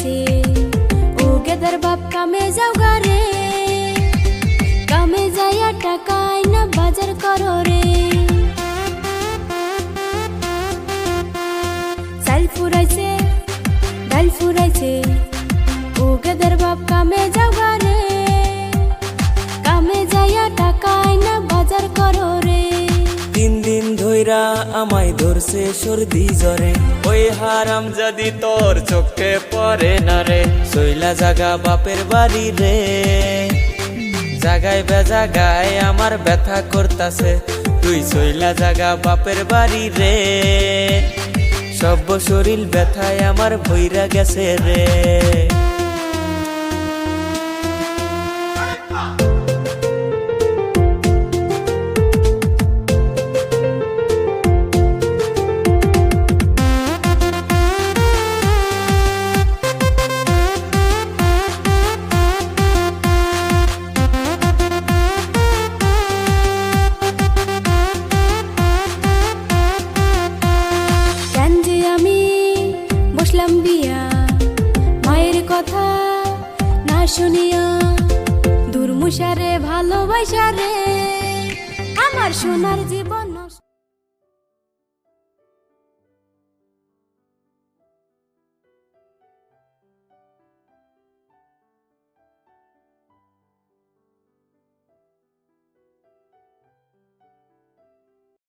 আছে। ও গেদার বাপ কামে যাও গারে কামে যাইয়া টাকা না বাজার করো রে। ফুরাইছে, ডাল ফুরাইছে। ও গেদার বাপ কামে ধইরা আমায় ধরছে সর্দি জ্বরে। ওই হারাম যদি তোর চোখে পড়ে না রে। শৈলা জাগা বাপের বাড়ি রে। জাগায় বেজাগায় আমার ব্যথা করতাছে। তুই শৈলা জাগা বাপের বাড়ি রে। সব শরীর ব্যথায় আমার ভৈরা গেছে রে। বসলাম বিয়া মায়ের কথা না শুনিয়া দুর্মুষারে ভালোবাসা রে। আমার সোনার জীবন